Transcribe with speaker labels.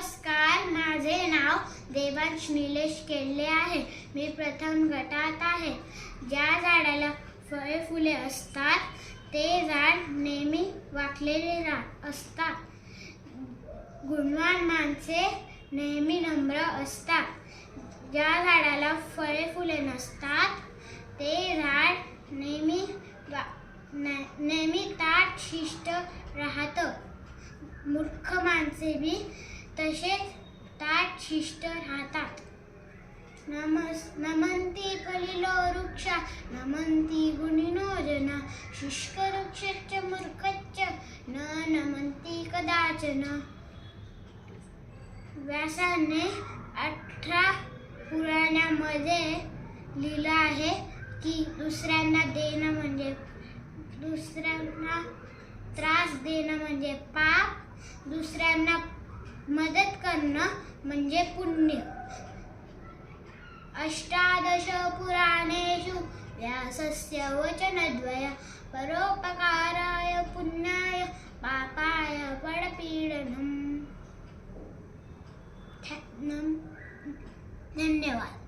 Speaker 1: नमस्कार माझे नाव देवांश निलेश केल्ले आहे. मी प्रथम गटात आहे. ज्या झाडाला फळे फुले असतात ते झाड नेहमी वाकलेले रा असतात. गुणवान माणसे नेहमी नम्र असतात. ज्या झाडाला फळे फुले नसतात ते झाड नेहमी वा- नेहमी ताट शिष्ट राहतं. मूर्ख माणसे बी तसेच ताट शिष्ट राहतात. नमस नमंती कलिलो वृक्षा नमंती गुणिनो जना शुष्क वृक्षश्च मूर्खश्च न नमंती कदाचन. व्यासाने अठरा पुराणामध्ये लिहिलं आहे की दुसऱ्यांना देणं म्हणजे दुसऱ्यांना त्रास देणं म्हणजे पाप दुसऱ्यांना मदत करणं म्हणजे पुण्य. अष्टादश पुराणेषु व्यासस्य वचनद्वय परोपकाराय पुण्याय पापाय पडपीडनम् धन्यवाद.